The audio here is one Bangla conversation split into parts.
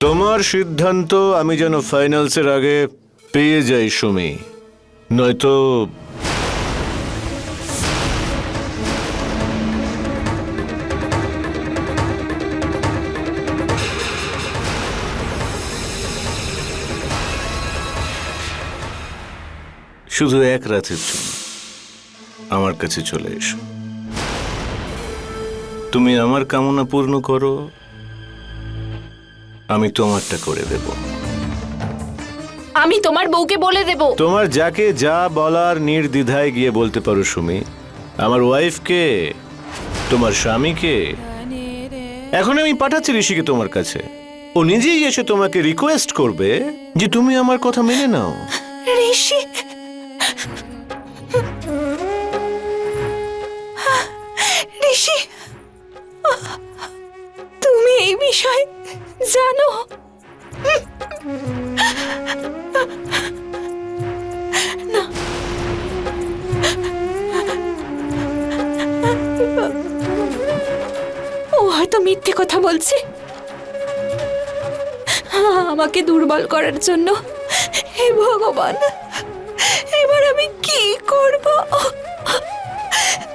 তোমার সিদ্ধান্ত আমি যেন ফাইনালসের আগে পেয়ে যাই, সুমি। নয়তো শুধু এক রাতের জন্য আমার কাছে চলে এসো। তুমি আমার কামনা পূর্ণ করো আমি তোমারটা করে দেব। আমি তোমার বউকে বলে দেব। তোমার যাকে যা বলার নির্দ্বিধায় গিয়ে বলতে পারো সুমি আমার ওয়াইফকে তোমার স্বামীকে। এখন আমি পাঠাচ্ছি ঋষিকে তোমার কাছে। ও নিজেই এসে তোমাকে রিকোয়েস্ট করবে যে তুমি আমার কথা মেনে নাও। ঋষি হয়তো মিথ্যে কথা বলছে। আমাকে দুর্বল করার জন্য হে ভগবান, এবার আমি কি করব?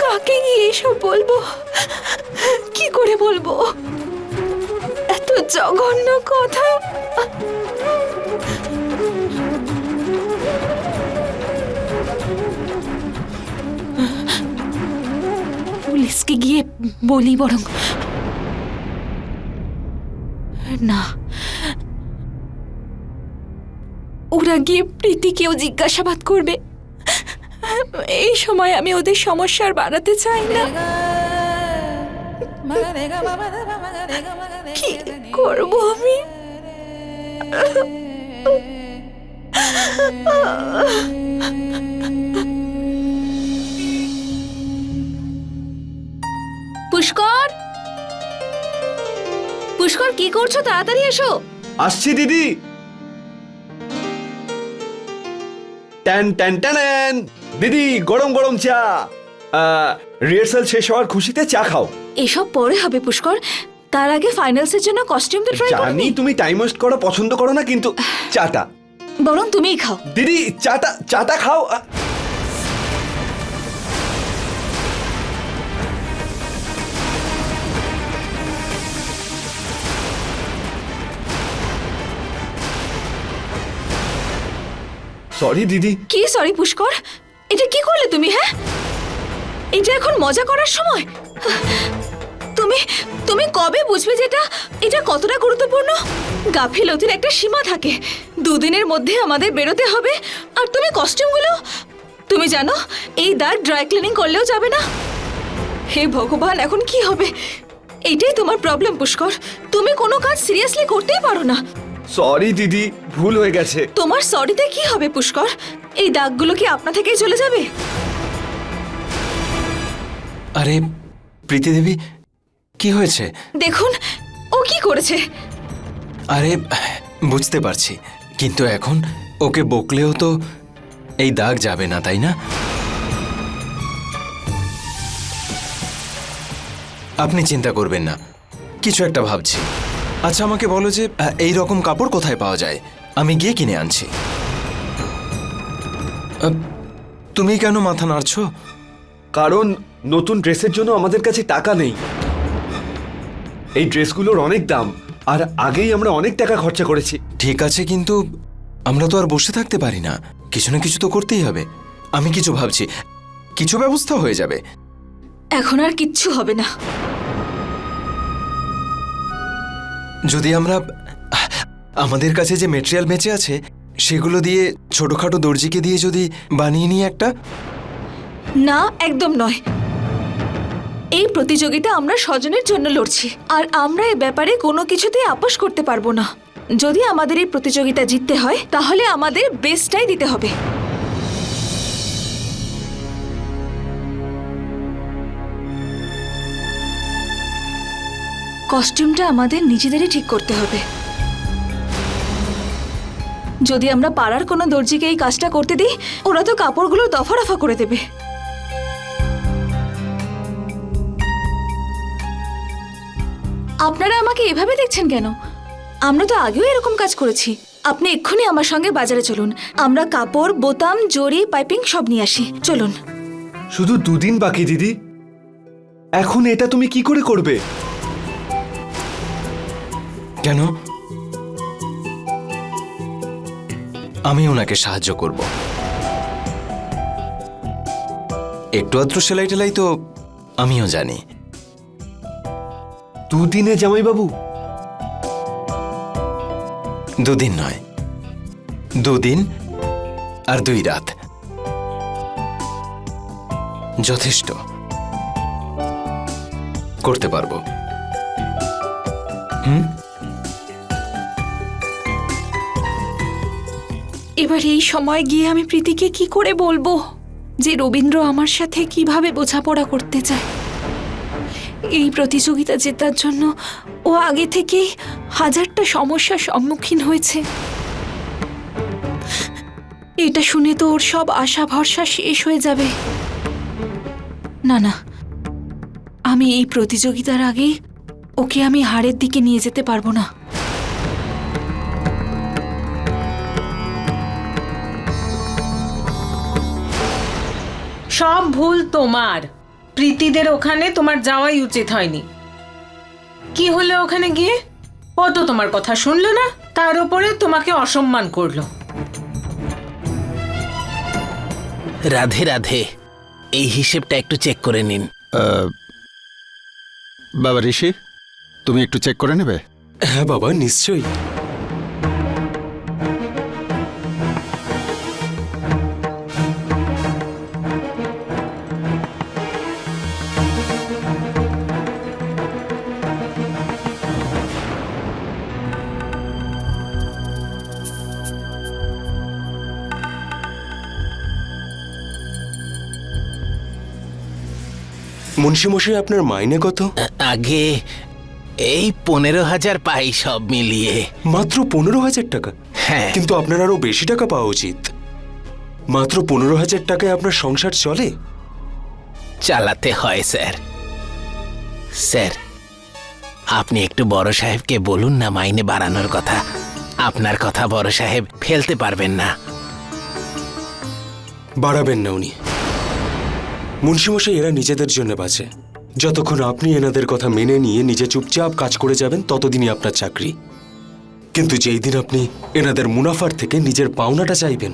কাকে গিয়ে এসব বলব? কি করে বলব? এত জঘন্য কথা। পুলিশকে গিয়ে বলি বরং। না। ওরা গিয়ে প্রীতিকেও জিজ্ঞাসাবাদ করবে। এই সময় আমি ওদের সমস্যার বাড়াতে চাই না। কি করব আমি? পুষ্কর? পুষ্কর কি করছ? তাড়াতাড়ি এসো। আসছি দিদি। ট্যান ট্যান ট্যান। দিদি গরম গরম চা। রিহার্সাল শেষ হওয়ার খুশিতে চা খাও। এসব পরে হবে পুষ্কর। তার আগে ফাইনালসের জন্য কস্টিউম তো ট্রাই জানি করনি তুমি টাইম ওয়েস্ট করা পছন্দ করো না কিন্তু চাটা। বরং তুমিই খাও। দিদি চাটা চাটা খাও। সরি দিদি কি সরি পুষ্কর এটা কি করলে তুমি হ্যাঁ? এটা এখন মজা করার সময়? তুমি তুমি কবে বুঝবে যেটা এটা কতটা গুরুত্বপূর্ণ? গাফিলতির একটা সীমা থাকে। দুদিনের মধ্যে আমাদের বেরোতে হবে। আর তুমি কস্টিউমগুলো তুমি জানো, এই দাগ ড্রাই ক্লিনিং করলেও যাবে না। হে ভগবান, এখন কি হবে? এইটাই তোমার প্রবলেম পুষ্কর তুমি কোনো কাজ সিরিয়াসলি করতেই পারো না। সরি দিদি ভুল হয়ে গেছে। তোমার সরিতে কি হবে পুষ্কর? এই দাগগুলো কি আপনা থেকেই চলে যাবে? আরে প্রীতি দেবী কি হয়েছে? দেখুন ও কি করেছে? আরে বুঝতে পারছি কিন্তু এখন ওকে বকলেও তো এই দাগ যাবে না তাই না? আপনি চিন্তা করবেন না কিছু একটা ভাবছি। আচ্ছা আমাকে বলো যে এই রকম কাপড় কোথায় পাওয়া যায়? আমি গিয়ে কিনে আনছি। তুমি কেন মাথা নাড়ছো? কারণ নতুন ড্রেসের জন্য আমাদের কাছে টাকা নেই। এই ড্রেসগুলোর অনেক দাম আর আগেই আমরা অনেক টাকা খরচা করেছি। ঠিক আছে কিন্তু আমরা তো আর বসে থাকতে পারি না। কিছু না কিছু তো করতেই হবে। আমি কিছু ভাবছি কিছু ব্যবস্থা হয়ে যাবে। এখন আর কিচ্ছু হবে না। যদি আমরা, আমাদের কাছে যে মেটেরিয়াল বেঁচে আছে, সেগুলো দিয়ে ছোটখাটো দর্জিকে দিয়ে যদি বানিয়ে নিই একটা? না, একদম নয়। এই প্রতিযোগিতা আমরা স্বজনের জন্য লড়ছি, আর আমরা এ ব্যাপারে কোনো কিছুতেই আপোষ করতে পারব না। যদি আমাদের এই প্রতিযোগিতা জিততে হয়, তাহলে আমাদের বেস্টটাই দিতে হবে। কস্টিউমটা আমাদের নিজেদেরই ঠিক করতে হবে। যদি আমরা পাড়ার কোনো দর্জিকে এই কাজটা করতে দিই, ওরা তো কাপড়গুলো দফা রফা করে দেবে। আপনারা আমাকে এভাবে দেখছেন কেন? আমরা তো আগেও এরকম কাজ করেছি। আপনি এক্ষুনি আমার সঙ্গে বাজারে চলুন। আমরা কাপড়, বোতাম, জড়ি, পাইপিং সব নিয়ে আসি। চলুন। শুধু দুদিন বাকি, দিদি। এখন এটা তুমি কি করে করবে? কেন? আমি ওনাকে সাহায্য করব। একটু আধটু সেলাই টেলাই তো আমিও জানি। দুদিনে জামাইবাবু? দুদিন নয়। দুদিন আর দুই রাত। যথেষ্ট। করতে পারব। এবার এই সময় গিয়ে আমি প্রীতিকে কি করে বলব? যে রবীন্দ্র আমার সাথে কীভাবে বোঝাপড়া করতে চায়? এই প্রতিযোগিতা জেতার জন্য ও আগে থেকেই হাজারটা সমস্যার সম্মুখীন হয়েছে। এটা শুনে তো ওর সব আশা ভরসা শেষ হয়ে যাবে। না না। আমি এই প্রতিযোগিতার আগেই ওকে আমি হারের দিকে নিয়ে যেতে পারব না। সব ভুল তোমার। প্রীতিদের ওখানে তোমার যাওয়াই উচিত হয়নি। কি হলো ওখানে গিয়ে? ও তো তোমার কথা শুনলো না তার উপরে তোমাকে অসম্মান করল। রাধে রাধে এই হিসেবটা একটু চেক করে নিন। বাবা ঋষি তুমি একটু চেক করে নেবে? হ্যাঁ বাবা নিশ্চয়ই। মুন্সিমশাই আপনার মাইনে কত? আগে এই পনেরো হাজার পাই সব মিলিয়ে। মাত্র পনেরো হাজার টাকা? হ্যাঁ। কিন্তু আপনার আরও বেশি টাকা পাওয়া উচিত। মাত্র পনেরো হাজার টাকায় আপনার সংসার চলে? চালাতে হয় স্যার। স্যার আপনি একটু বড় সাহেবকে বলুন না মাইনে বাড়ানোর কথা। আপনার কথা বড় সাহেব ফেলতে পারবেন না। বাড়াবেন না উনি। মুন্সিমশাই এরা নিজেদের জন্য বাঁচে। যতক্ষণ আপনি এনাদের কথা মেনে নিয়ে নিজে চুপচাপ কাজ করে যাবেন ততদিনই আপনার চাকরি। কিন্তু যেই দিন আপনি এনাদের মুনাফার থেকে নিজের পাওনাটা চাইবেন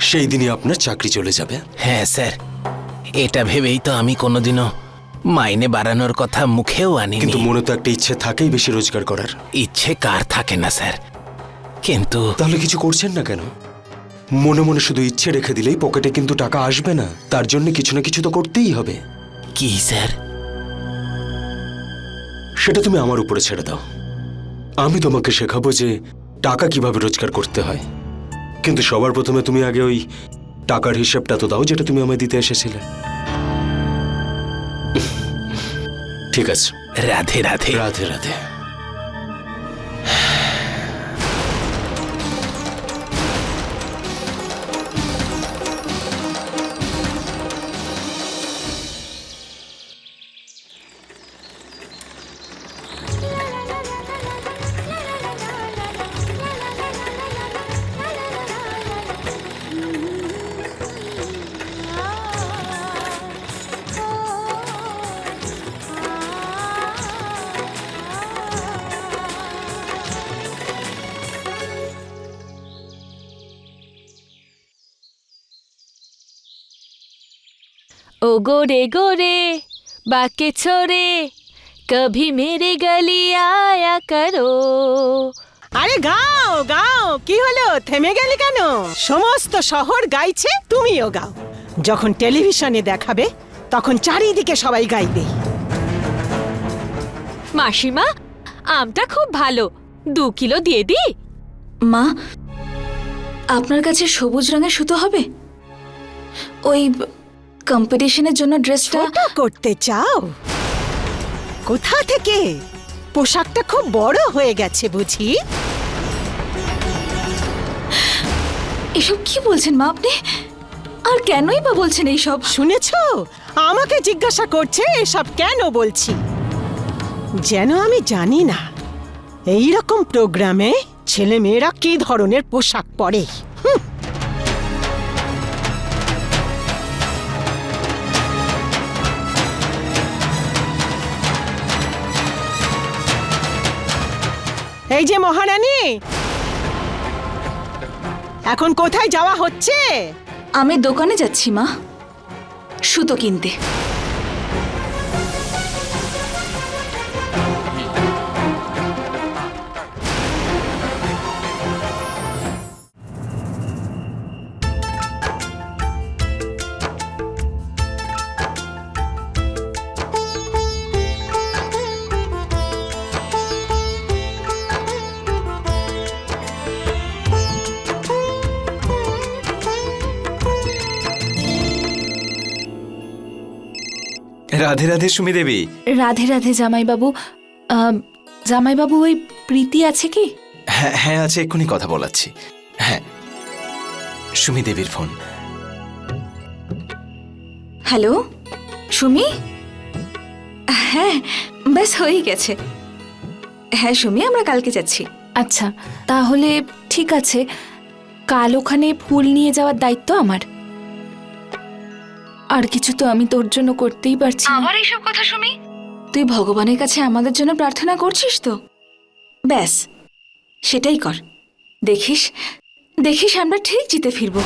সেই দিনই আপনার চাকরি চলে যাবে। হ্যাঁ স্যার। এটা ভেবেই তো আমি কোনোদিনও মাইনে বাড়ানোর কথা মুখেও আনি কিন্তু মনে তো একটা ইচ্ছে থাকেই বেশি রোজগার করার। ইচ্ছে কার থাকে না স্যার। কিন্তু তাহলে কিছু করছেন না কেন? মনে মনে শুধু ইচ্ছে রেখে দিলেই পকেটে কিন্তু টাকা আসবে না। তার জন্য কিছু না কিছু তো করতেই হবে। কি স্যার? সেটা তুমি আমার উপরে ছেড়ে দাও। আমি তোমাকে শেখাবো যে টাকা কীভাবে রোজগার করতে হয়। কিন্তু সবার প্রথমে তুমি আগে ওই টাকার হিসাবটা তো দাও যেটা তুমি আমায় দিতে এসেছিলে। ঠিক আছে। রাধে রাধে। রাধে রাধে। ও গোরে গোরে বাকে ছোড়ে কভি মেরে গলি আয়া করো আরে গাও গাও কি হলো? থেমে গেলি কেন? সমস্ত শহর গাইছে তুমিও গাও। যখন টেলিভিশনে দেখাবে তখন চারিদিকে সবাই গাইবে। মাসিমা আমটা খুব ভালো। দু কিলো দিয়ে দি। মা আপনার কাছে সবুজ রঙের সুতো হবে? ওই কম্পিটিশনের জন্য ড্রেসটা ছোট করতে চাও? কোথা থেকে? পোশাকটা খুব বড় হয়ে গেছে বুঝি? এসব কি বলছেন মা আপনি? আর কেনই বা বলছেন এইসব? শুনেছ? আমাকে জিজ্ঞাসা করছে এসব কেন বলছি? যেন আমি জানি না। এই রকম প্রোগ্রামে ছেলে মেয়েরা কি ধরনের পোশাক পরে? এই যে মহারানী! এখন কোথায় যাওয়া হচ্ছে? আমি দোকানে যাচ্ছি মা। সুতো কিনতে। রাধে রাধে সুমি দেবী। রাধে রাধে জামাইবাবু। জামাইবাবু ওই প্রীতি আছে কি? হ্যাঁ হ্যাঁ আছে এক্ষুনি কথা বলাচ্ছি। হ্যাঁ সুমি দেবীর ফোন। হ্যালো সুমি? হ্যাঁ ব্যাস হয়ে গেছে। হ্যাঁ সুমি আমরা কালকে যাচ্ছি। আচ্ছা তাহলে ঠিক আছে। কাল ওখানে ফুল নিয়ে যাওয়ার দায়িত্ব আমার। আর কিছু তো আমি তোর জন্য করতেই পারছি না। আবার এইসব কথা শুনি? তুই ভগবানের কাছে আমাদের জন্য প্রার্থনা করছিস তো? ব্যাস সেটাই কর। দেখিস দেখিস আমরা ঠিক জিতে ফিরবো।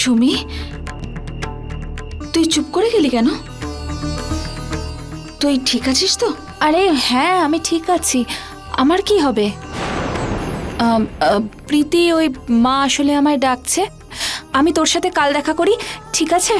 সুমি তুই চুপ করে গেলি কেন? তুই ঠিক আছিস তো? আরে হ্যাঁ আমি ঠিক আছি। আমার কি হবে? প্রীতি ওই মা আসলে আমায় ডাকছে। আমি তোর সাথে কাল দেখা করি ঠিক আছে?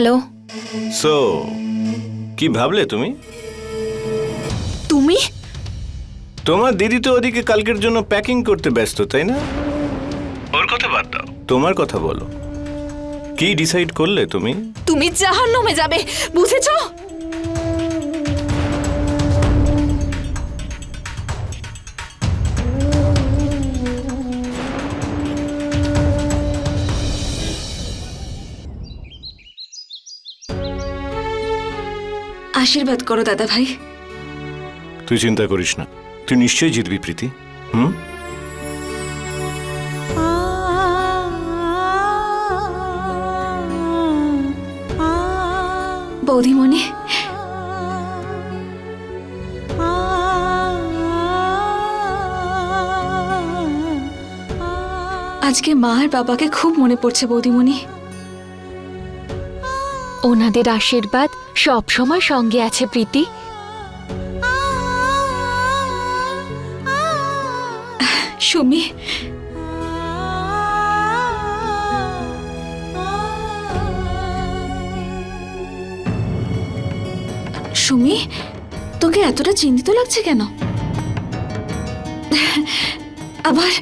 হ্যালো। সো কি ভাবলে তুমি? তুমি? তোমার দিদি তো ওদিকে কালকের জন্য প্যাকিং করতে ব্যস্ত তাই না? ওর কথা বাদ দাও। তোমার কথা বলো। কি ডিসাইড করলে তুমি? তুমি জাহান্নামে যাবে বুঝেছ? আশীর্বাদ করো দাদা ভাই। তুই চিন্তা করিস না। তুই নিশ্চয়ই জিতবি প্রীতি। হুম? বৌদিমণি আজকে মা আর বাবাকে খুব মনে পড়ছে বৌদিমণি। ওনাদের আশীর্বাদ সব সময় সঙ্গে আছে, প্রীতি। সুমি সুমি, তোকে এতটা চিন্তিত লাগছে কেন? আবার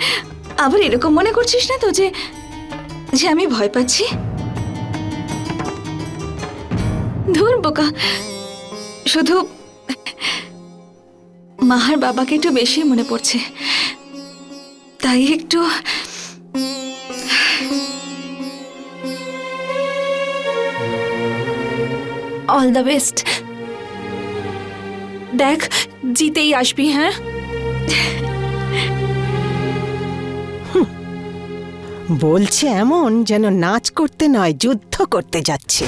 আবার এরকম মনে করছিস না তো যে যে আমি ভয় পাচ্ছি? ধুর, বোকা। শুধু মাহার বাবাকে একটু বেশি মনে পড়ছে। তাই একটু অল দ্য বেস্ট দেখ, জিতেই আসবি হ্যাঁ? বলছে এমন যেন নাচ করতে নয়, যুদ্ধ করতে যাচ্ছে।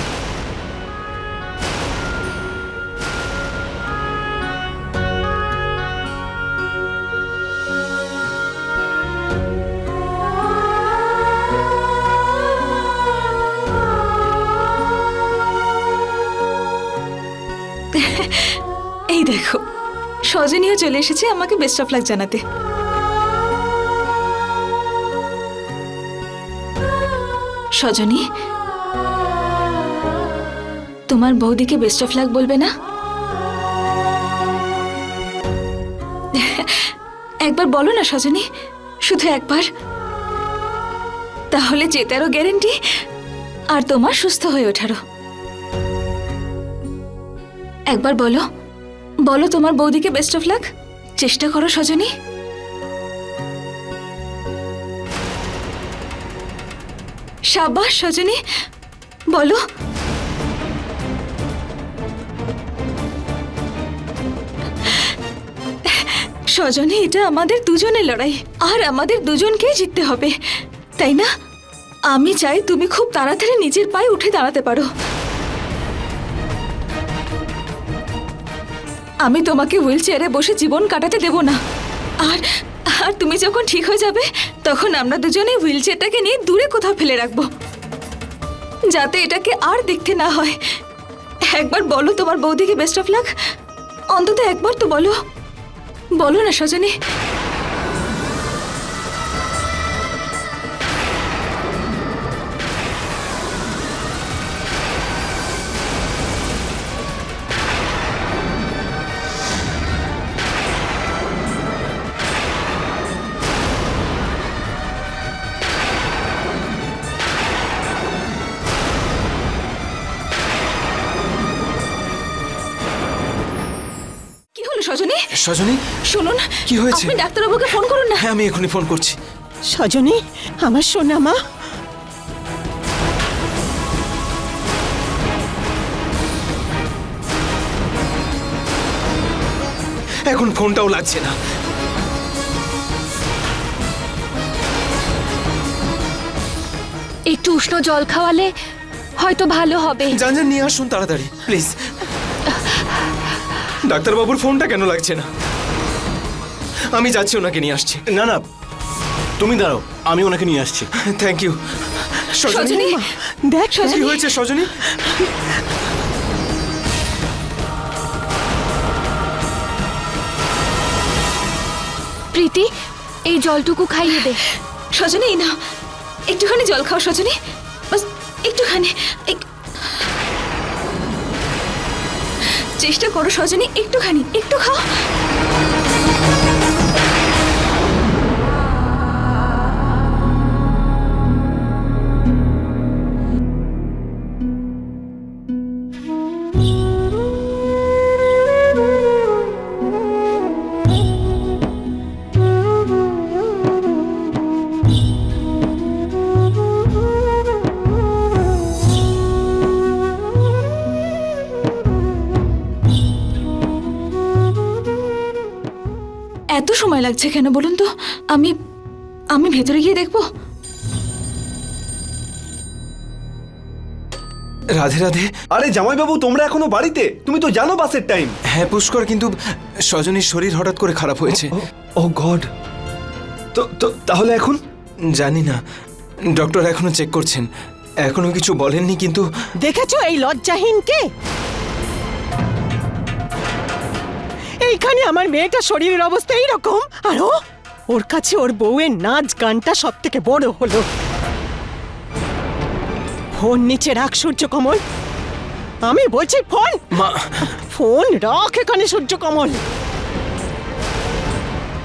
দেখো সজনীও চলে এসেছে, আমাকে বেস্ট অফ লাক জানাতে। সজনী, তোমার বৌদিকে বেস্ট অফ লাক বলবে না? একবার বলো না সজনী, শুধু একবার। তাহলে জেতারও গ্যারেন্টি আর তোমার সুস্থ হয়ে ওঠারও। একবার বলো। বলো, তোমার বৌদিকে বেস্ট অফ লাক চেষ্টা করো, সজনী। সাবাস সজনী। বলো। সজনী, এটা আমাদের দুজনের লড়াই। আর আমাদের দুজনকেই জিততে হবে। তাই না? আমি চাই তুমি খুব তাড়াতাড়ি নিজের পায়ে উঠে দাঁড়াতে পারো। আমি তোমাকে হুইল চেয়ারে বসে জীবন কাটাতে দেব না। আর আর তুমি যখন ঠিক হয়ে যাবে, তখন আমরা দুজনে হুইল চেয়ারটাকে নিয়ে দূরে কোথাও ফেলে রাখব। যাতে এটাকে আর দেখতে না হয়। একবার বলো তোমার বৌদিকে, বেস্ট অফ লাক। অন্তত একবার তো বলো। বলো না, সজনী। সজনী? শুনুন কি হয়েছে? আপনি ডাক্তারবাবুকে ফোন করুন না। হ্যাঁ আমি এখনই ফোন করছি। সজনী আমার সোনা মা। এখন ফোনটাও লাগছে না। একটু উষ্ণ জল খাওয়ালে হয়তো ভালো হবে। যান নিয়ে আসুন তাড়াতাড়ি প্লিজ। ডাক্তারবাবুর ফোনটা কেন লাগছে না? আমি যাচ্ছি ওনাকে নিয়ে আসছি। না না তুমি দাঁড়াও আমি ওনাকে নিয়ে আসছি। Thank you Sajani? দেখ কি সজনী। হয়েছে সজনী? প্রীতি এই জলটুকু খাইয়ে দে। সজনী নাও। একটুখানি জল খাও সজনী। বাস একটুখানি চেষ্টা করো সজনী একটুখানি একটু খাও। সময় লাগছে কেন বলুন তো? আমি আমি ভেতরে গিয়ে দেখব। রাধে রাধে। আরে জামাইবাবু তোমরা এখনও বাড়িতে? তুমি তো জানো বাসের টাইম হ্যাঁ পুষ্কর কিন্তু সজনীর শরীর হঠাৎ করে খারাপ হয়েছে। Oh God. তো তো তাহলে এখন? জানি না। ডক্টর এখনও চেক করছেন। এখনও কিছু বলেননি কিন্তু দেখেছ এই লজ্জাহীনকে? এইখানে আমার মেয়েটা শরীরের অবস্থা এইরকম। আর ও? ওর কাছে ওর বউয়ের নাচ গানটা সব থেকে বড় হলো। ফোন নিচে রাখ সূর্য কমল আমি বলছি ফোন! ফোন রাখ এখানে সূর্য কমল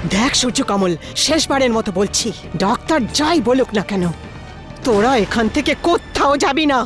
দেখ সূর্য কমল শেষবারের মতো বলছি ডাক্তার যাই বলুক না কেন তোরা এখান থেকে কোথাও যাবি না।